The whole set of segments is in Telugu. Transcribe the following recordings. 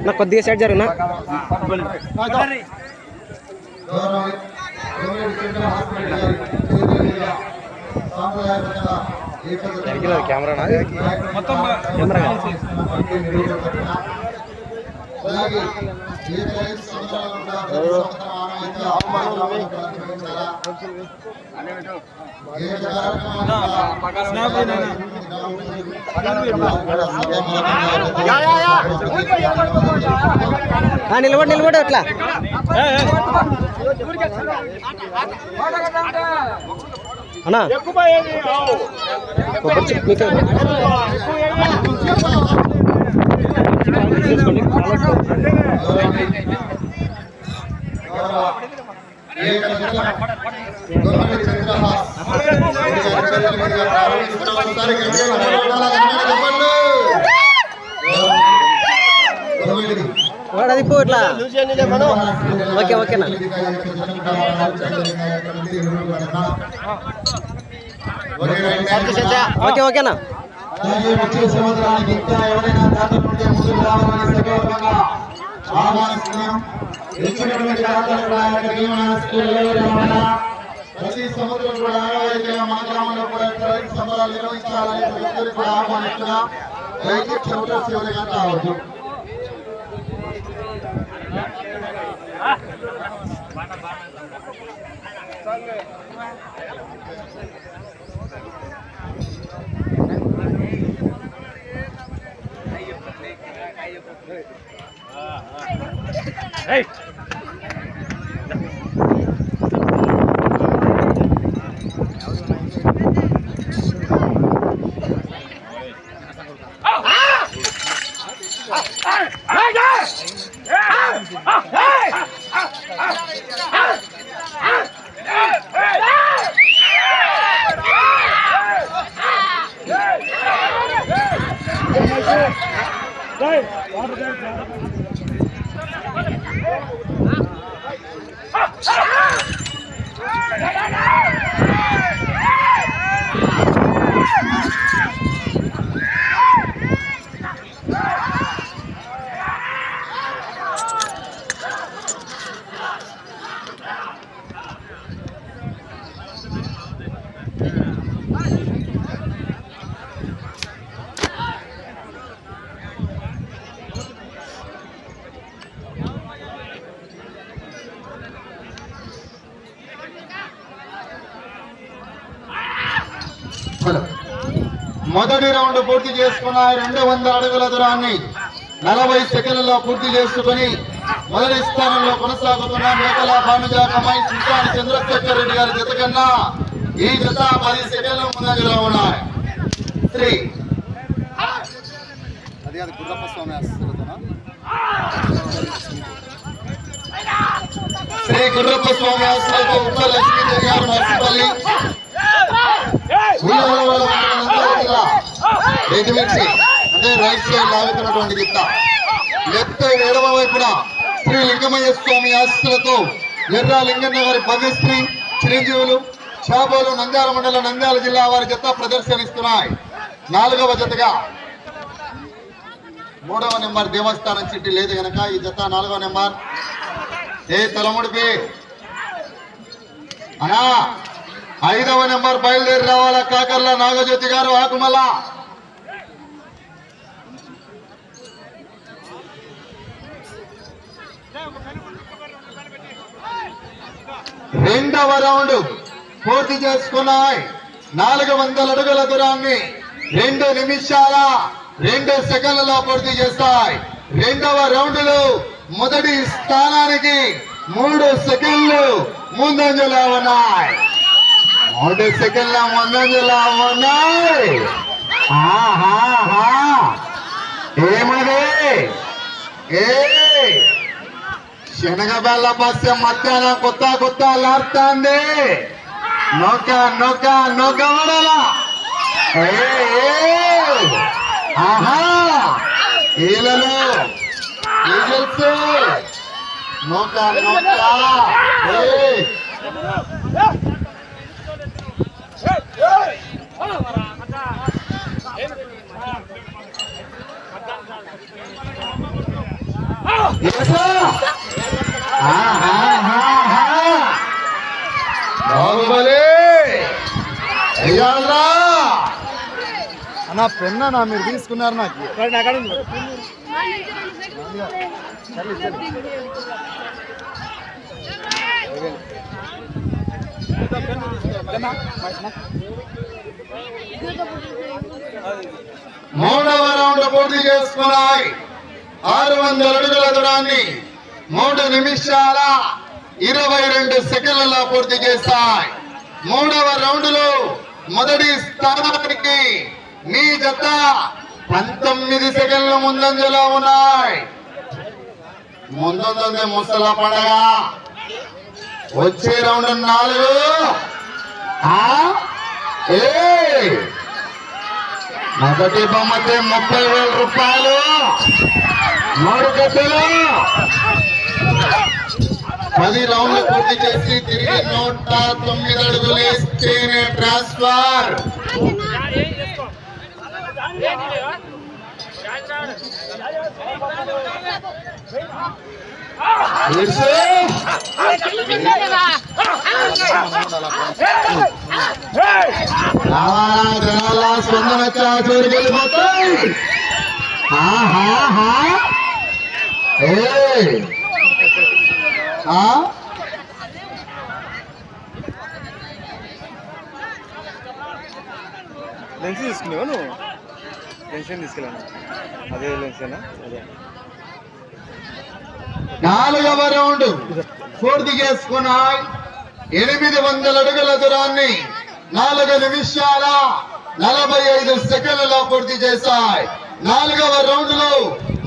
నా కొద్దిగా సైడ్ జరుగునా? కెమెరా కెమెరా అలాగే నిలబడి నిలబడి అట్లా అన్నా కొబ్బరి మీకు తీసుకోండి. అది పో ఓకే ఓకేనా ఓకే ఓకేనా అలాగే వచ్చే సంవత్సరానికి ఇంకా ఎవరైనా ముందుకు రావాలని ఆహ్వానిస్తున్నాం. ಹೆಚ್ಚಿನವರಿಗೆ ಶಾಲಾ ಕೂಡ ನಿಯಮನ ಪ್ರತಿ ಸಮುದ್ರ ಕೂಡ ಆಯೋಜನೆಯ ಮಾಧ್ಯಮದ ಕೂಡ ರೈತ ಸಮರ ನಿರ್ವಹಿಸಾಲೆ ಪ್ರತಿಯೊಂದು ಕೂಡ ಆಹ್ವಾನಿಸಿದ ದಯವಿಟ್ಟು ಕ್ಷಮತಾ ಸೇವನೆಗೆ ಅಂತ ಅವರು Thank you. Hey! మొదటి రౌండ్ పూర్తి చేసుకున్న రెండు వందల అడుగుల దూరాన్ని నలభై సెకండ్లలో పూర్తి చేసుకుని మొదటి స్థానంలో కొనసాగుతున్న మేకల భానుజ కమాయి సుల్తాన్ చంద్రశేఖర్ రెడ్డి గారి జత కన్నా ఈ జత పది సెకండ్ల ముందంజలో ఉన్నాయి శ్రీ అది అది గుర్రప్ప స్వామి ఆశీర్వదనా? శ్రీ గుర్రప్ప స్వామి ఆశ్రమ ఉప్ప లక్ష్మీదేవి గారు నర్సిపల్లి రెడ్డిమిర్చి అంటే రైట్ సైడ్ లాగుతున్నటువంటి గిత్త లెఫ్ట్ సైడ్ ఎడమ వైపున శ్రీ లింగమయ్య స్వామి ఆశీస్సులతో ఎర్ర లింగన్న గారి భవ్యశ్రీ చిరంజీవులు చాబోలు నంద్యాల మండలం నంద్యాల జిల్లా వారి జత ప్రదర్శనిస్తున్నాయి నాలుగవ జతగా మూడవ నెంబర్ దేవస్థానం చిట్టి లేదు గనక ఈ జత నాలుగవ నెంబర్ ఏ తలముడిపి అనా ఐదవ నెంబర్ బయలుదేరి రావాలా కాకర్ల నాగజ్యోతి గారు? ఆకుమల్ల రెండవ రౌండ్ పూర్తి చేసుకున్నాయి. నాలుగు వందల అడుగుల దూరాన్ని రెండు నిమిషాల రెండు సెకండ్లలో పూర్తి చేస్తాయి. రెండవ రౌండ్లో మొదటి స్థానానికి మూడు సెకండ్లు ముందంజలో ఉన్నాయి. మూడు సెకండ్ల ముందంజలో ఉన్నాయి. ఆహాహా. ఏమదే? ఏ? శనగబెల్ల బస్సు మధ్యాహ్నం కొత్త కొత్త లాడుతుంది నొక్క నొక్క నొక్క వడల. ఆహా. ఈలలు ఈగల్స్ నొక్క నొక్క. నా పెన్న నా మీరు తీసుకున్నారు నాకు? మూడవ రౌండ్ పూర్తి చేసుకున్నాయి. ఆరు వందల అడుగుల దూరాన్ని మూడు నిమిషాల ఇరవై రెండు సెకండ్లలో పూర్తి చేశాయి. మూడవ రౌండ్లో మొదటి స్థానానికి మీ జత పంతొమ్మిది సెకండ్ల ముందంజలో ఉన్నాయి. ముందుంది ముసల పండగ వచ్చే రౌండ్ నాలుగు. మొదటి బొమ్మతే ముప్పై వేల రూపాయలు మూడు గంటలు పది రౌండ్లు పూర్తి చేసి తిరిగి నూట తొమ్మిది అడుగులు వేస్తేనే ట్రాన్స్ఫర్ ఇసు. రావాలా స్పందన వచ్చా చోరుకి వెళ్ళిపోతాయి లెన్స్ తీసుకున్నావా నువ్వు? లెన్షన్ తీసుకెళ్ళాను అదే లెన్సేనా అదే. నాలుగవ రౌండ్ పూర్తి చేసుకున్నాయి. ఎనిమిది వందల అడుగుల దూరాన్ని నాలుగు నిమిషాల నలభై ఐదు సెకండ్లలో పూర్తి చేశాయి. నాలుగవ రౌండ్లో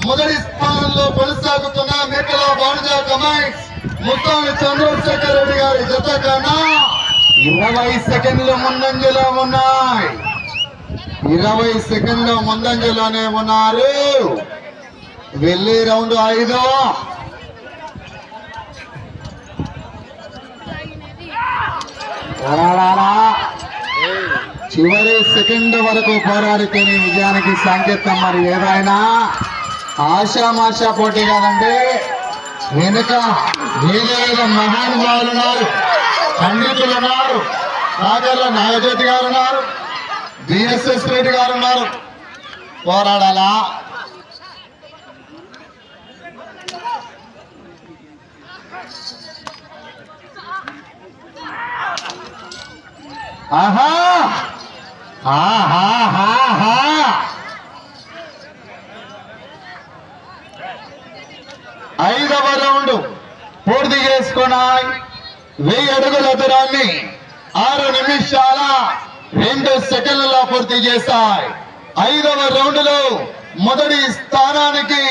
మొదటి స్థానంలో కొనసాగుతున్న మేకల బాణజ కమాండ్స్ ముత్తాని చంద్రశేఖర్ రెడ్డి గారి జత కన్నా ఇరవై సెకండ్లు ముందంజలో ఉన్నాయి. ఇరవై సెకండ్లు ముందంజలోనే ఉన్నారు. వెళ్ళే రౌండ్ ఐదో. చివరి సెకండ్ వరకు పోరాడితేనే విజయానికి సంకేతం మరి ఏదైనా ఆశామాషా పోటీ కాదండి వెనుక వేరే మహానుభావులు ఉన్నారు పండితులు ఉన్నారు రాజర్ల నాగజ్యోతి గారు ఉన్నారు బిఎస్ఎస్ రెడ్డి గారు ఉన్నారు. పోరాడాలా? ఆహా! ఆహా ఐదవ రౌండ్ పూర్తి చేసుకున్నాయి వెయ్యి అడుగుల దూరాన్ని ఆరు నిమిషాల రెండు సెకండ్లలో పూర్తి చేశాయి ఐదవ రౌండ్లో మొదటి స్థానానికి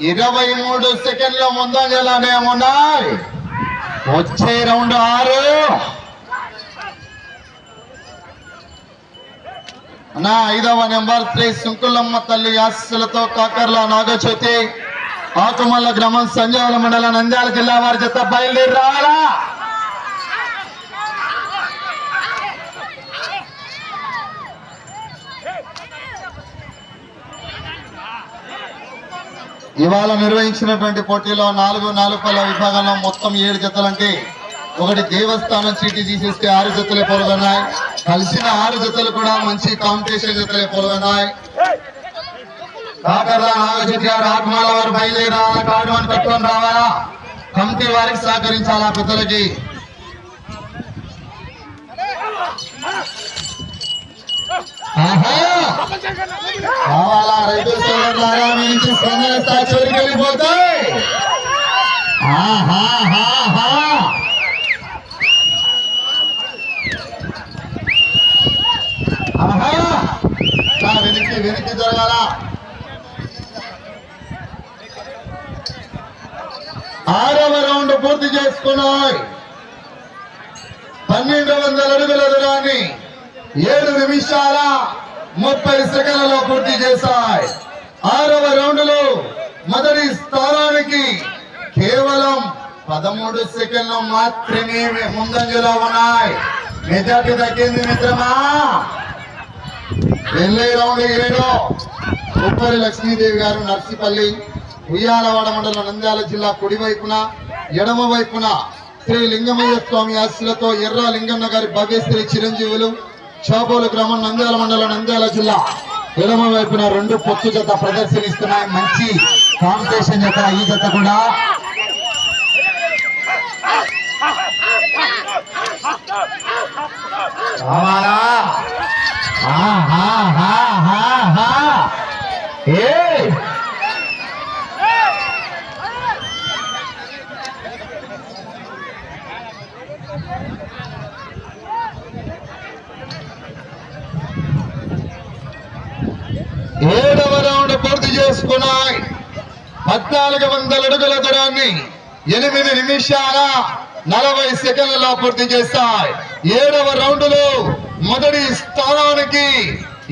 ఇరవై మూడు సెకండ్ల ముందంజలానే ఉన్నాయి. వచ్చే రౌండ్ ఆరు. నా ఐదవ నెంబర్ త్రీ సుంకులమ్మ తల్లి ఆశీస్సులతో కాకర్ల నాగచోతి ఆకుమల్ల గ్రామం సంజయవల మండలం నంద్యాల జిల్లా వారి చేత బయలుదేరి రావాలా ఇవాళ నిర్వహించినటువంటి పోటీలో నాలుగు నాలుగు పల్ల విభాగంలో మొత్తం ఏడు జతలంటే ఒకటి దేవస్థానం చీటీ తీసేస్తే ఆరు జతలే పాల్గొన్నాయి కలిసిన ఆరు జతలు కూడా మంచి కాంపిటీషన్ జతలే పాల్గొన్నాయి కాకర్ల నాగజ్యోతి గారు ఆత్మాల వారు బయలుదేరాలా కార్డు అని కట్టుకొని రావాలా? కమిటీ వారికి సహకరించాలా పెద్దలకి? ఆహా! రైతు సోదరులారా మీ నుంచి స్పందన స్థాయి వెళ్ళిపోతాయి ఆహా! రా, వెనక్కి వెనక్కి జరగాల ఆరవ రౌండ్ పూర్తి చేసుకున్నారు పన్నెండు వందల అడుగుల దూరాన్ని ఏడు నిమిషాల ముప్పై సెకండ్లలో పూర్తి చేశాయి. ఆరవ రౌండ్లో మొదటి స్థానానికి కేవలం పదమూడు సెకండ్లు మాత్రమే ముందంజలో ఉన్నాయి. మెజార్టీ తగ్గింది మిత్రమా? వెళ్ళే రౌండ్ ఏడు. ఉప్పరి లక్ష్మీదేవి గారు నర్సిపల్లి ఉయ్యాలవాడ మండలం నంద్యాల జిల్లా కుడి వైపున ఎడమ వైపున శ్రీ లింగమయ్య స్వామి ఆశీలతో ఎర్ర లింగన్న గారి భవ్యశ్రీ చిరంజీవులు చాబోలు గ్రామం నంద్యాల మండలం నంద్యాల జిల్లా. ఎడమ వైపున రెండు పొత్తు జత ప్రదర్శనిస్తున్నాయి. మంచి కాంపిటీషన్ జత ఈ జత కూడా. కావాలా ఆహా హా హా హా ఏయ్ ఏడవ రౌండ్ పూర్తి చేసుకున్నాయి పద్నాలుగు వందల అడుగుల దూరాన్ని ఎనిమిది నిమిషాల నలభై సెకండ్లలో పూర్తి చేస్తాయి. ఏడవ రౌండ్లో మొదటి స్థానానికి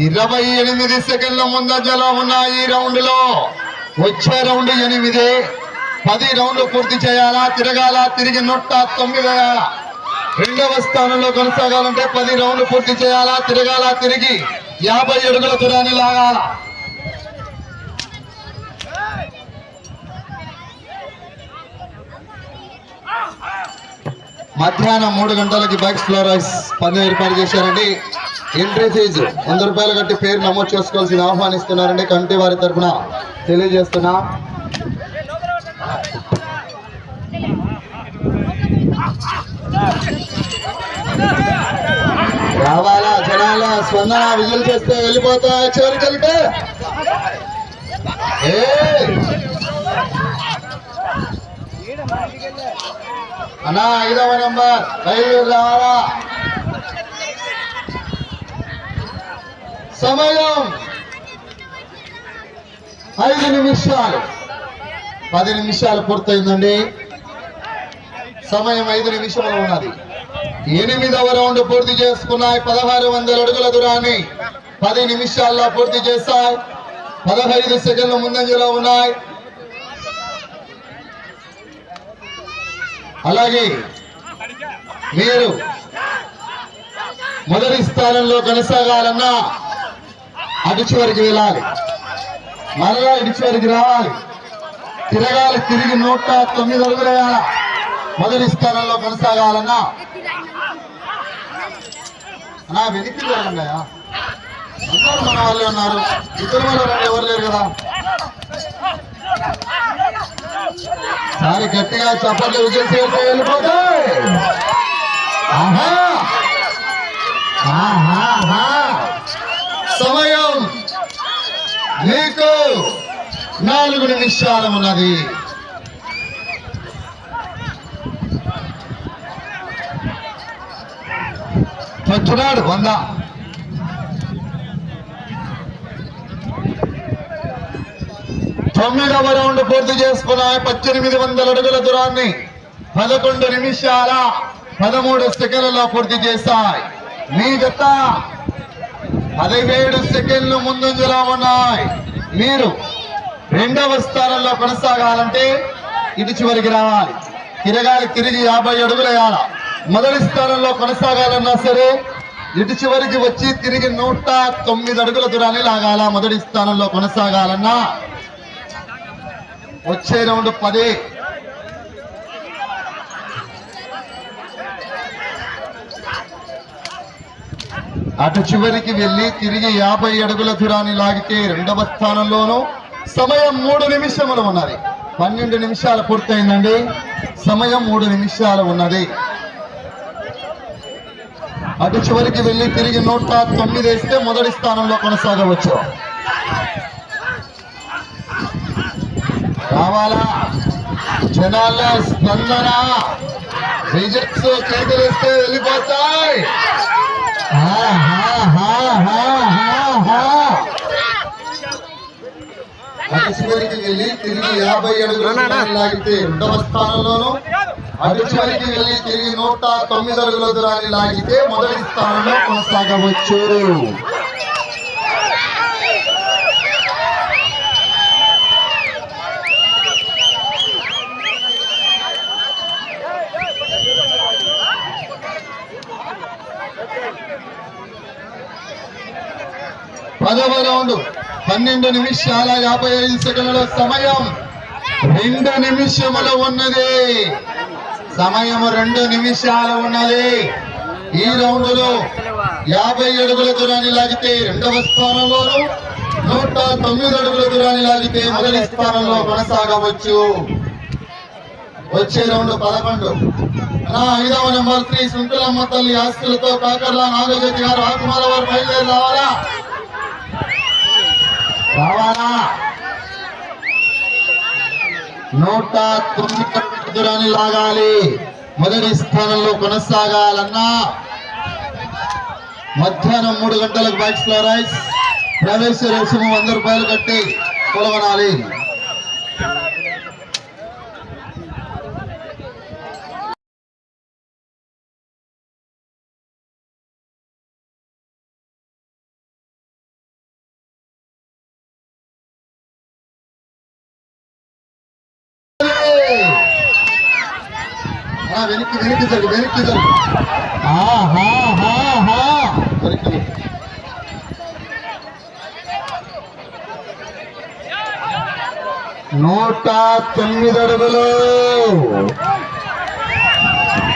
ఇరవై ఎనిమిది సెకండ్ల ముందంజలో ఉన్నాయి ఈ రౌండ్లో వచ్చే రౌండ్ ఎనిమిది పది రౌండ్లు పూర్తి చేయాలా? తిరగాల? తిరిగి నూట తొమ్మిది వేయాలా రెండవ స్థానంలో కొనసాగాలంటే పది రౌండ్లు పూర్తి చేయాలా? తిరగాల? తిరిగి యాభై అడుగుల దూరాన్ని లాగాల? మధ్యాహ్నం మూడు గంటలకి బైక్స్ ఫ్లోరైస్ పన్ను ఏర్పాటు చేశారండి. ఎంట్రీ ఫీజు వంద రూపాయలు కట్టి పేరు నమోదు చేసుకోవాల్సింది ఆహ్వానిస్తున్నారండి. కంటి వారి తరఫున తెలియజేస్తున్నా. రావాలా జనాల స్పందన విజులు చేస్తే వెళ్ళిపోతా చివరికి. వెళ్తే ఏ అన్నా ఐదవ నెంబర్ బయలుదేరి రావాలా? సమయం ఐదు నిమిషాలు. పది నిమిషాలు పూర్తయిందండి. సమయం ఐదు నిమిషాలు ఉన్నది. ఎనిమిదవ రౌండ్ పూర్తి చేసుకున్నాయి. పదహారు వందల అడుగుల దూరాన్ని పది నిమిషాల్లో పూర్తి చేశాయి. పదహైదు సెకండ్ల ముందంజలో ఉన్నాయి. అలాగే మీరు మొదటి స్థానంలో కొనసాగాలన్నా అటు చివరికి వెళ్ళాలి. మరలా ఇటు చివరికి రావాలి. తిరగాలి తిరిగి నూట తొమ్మిది అడుగులు వేయాలి మొదటి స్థానంలో కొనసాగాలన్నా. నా వెనక్కి జరగండియా అందరూ మన వాళ్ళే ఉన్నారు. ఇద్దరు మన వాళ్ళు ఎవరు లేరు కదా? సారి గట్టిగా చప్పట్లు విజయం చేస్తే వెళ్ళిపోతాయి. ఆహా! సమయం మీకు నాలుగు నిమిషాలు ఉన్నది. చచ్చున్నాడు వంద. తొమ్మిదవ రౌండ్ పూర్తి చేసుకున్నాయి పద్దెనిమిది వందల అడుగుల దూరాన్ని పదకొండు నిమిషాల పదమూడు సెకండ్లలో పూర్తి చేశాయి. మీ జత పదిహేడు సెకండ్లు ముందంజలో ఉన్నాయి. మీరు రెండవ స్థానంలో కొనసాగాలంటే ఇటు చివరికి రావాలి. తిరగాలి తిరిగి యాభై అడుగులు మొదటి స్థానంలో కొనసాగాలన్నా సరే ఇటు చివరికి వచ్చి తిరిగి నూట తొమ్మిది అడుగుల దూరాన్ని లాగాల. మొదటి స్థానంలో కొనసాగాలన్నా వచ్చే రౌండ్ పది. అటు చివరికి వెళ్ళి తిరిగి యాభై అడుగుల దూరాన్ని లాగితే రెండవ స్థానంలోనూ సమయం మూడు నిమిషములు ఉన్నది. పన్నెండు నిమిషాలు పూర్తయిందండి. సమయం మూడు నిమిషాలు ఉన్నది. అటు చివరికి వెళ్ళి తిరిగి నూట తొమ్మిది వేస్తే మొదటి స్థానంలో కొనసాగవచ్చు. రావాలా? జనాల స్పందన. రిజెక్ట్స్ చేతులిస్తే వెళ్ళిపోతాయి. అటు వెళ్ళి తిరిగి యాభై అడుగులు లాగితే రెండవ స్థానంలోను అడిచివరికి వెళ్ళి తిరిగి నూట తొమ్మిది అడుగుల దూరాన్ని లాగితే మొదటి స్థానంలో కొనసాగవచ్చు. పదవ రౌండ్. పన్నెండు నిమిషాల యాభై ఐదు సెకండ్ల సమయం. రెండు నిమిషములు ఉన్నది. సమయం రెండు నిమిషాలు ఉన్నది. ఈ రౌండ్లో యాభై అడుగుల దూరాన్ని లాగితే రెండవ స్థానంలోను నూట తొమ్మిది అడుగుల దూరాన్ని లాగితే మొదటి స్థానంలో కొనసాగవచ్చు. వచ్చే రౌండ్ పదకొండు. నా ఐదవ నెంబర్ శ్రీ శృంఖలమ్మ తల్లి ఆస్తులతో కాకర్లా నాగజ్యోతి గారు ఆకుమాల వారు బయలుదేరి రావాలా? రావాలా నూట తొమ్మిది దూరాన్ని లాగాలి. మొదటి స్థానంలో కొనసాగాలన్నా మధ్యాహ్నం మూడు గంటలకు బైక్స్లో రైస్. ప్రవేశ రుసుము వంద రూపాయలు కట్టి కొలవనాలి. వెనక్కి వెనక్కి జరుగు వెనక్కి జరుగు. వెనక్కి. నూట తొమ్మిది అడుగులు.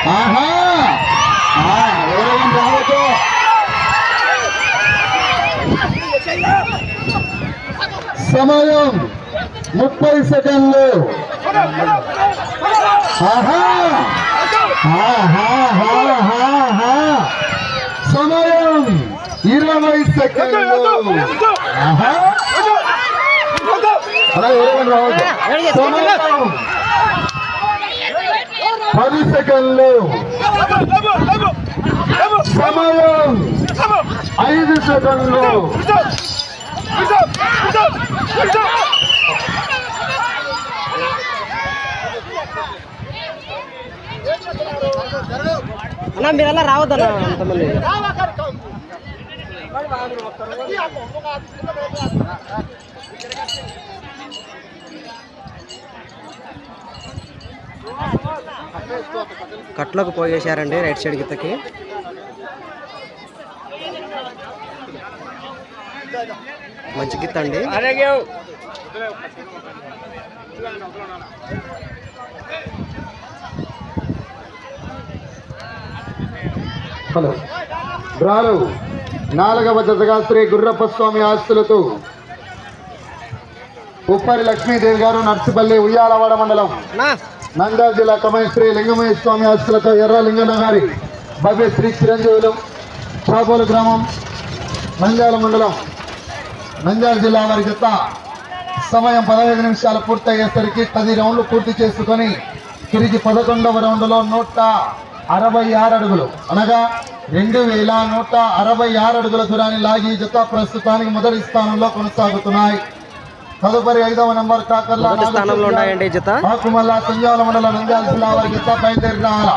ఆహా. రావద్దు. సమయం ముప్పై సెకండ్లు. ఆహా. సమయం. ఇరవై సెకండ్లు. సమయం. పది సెకండ్లు. సమయం ఐదు సెకండ్లు అన్న మీరు అలా రావద్దన్నా అంతమంది? కట్లోకి పోగేశారండి రైట్ సైడ్ గిత్తకి మంచి గిత్త అండి హలో బ్రాలు నాలుగవ జతగా శ్రీ గుర్రప్ప స్వామి ఆస్తులతో ఉప్పరి లక్ష్మీదేవి గారు నర్సిపల్లి ఉయ్యాలవాడ మండలం. నంద్యాల జిల్లా కమయ శ్రీ లింగమయ్య స్వామి ఆస్తులతో ఎర్ర లింగన్న గారి భవ్య శ్రీ చిరంజీవులు చాపోలు గ్రామం నంద్యాల మండలం నంద్యాల జిల్లా వారి జత సమయం పదహైదు నిమిషాలు పూర్తయ్యేసరికి పది రౌండ్లు పూర్తి చేసుకొని తిరిగి పదకొండవ రౌండ్లో నూట అరవై ఆరు అడుగులు. అనగా రెండు వేల నూట అరవై ఆరు అడుగుల దూరాన్ని లాగి జత ప్రస్తుతానికి మొదటి స్థానంలో కొనసాగుతున్నాయి. తదుపరి ఐదవ నెంబర్ కాకర్ల స్థానంలో ఉన్నాయండి ఈ జత. ఆకుమల్ల సంజాల మండలం నంద్యాల జిల్లా వారి జత బయలుదేరి రావాలా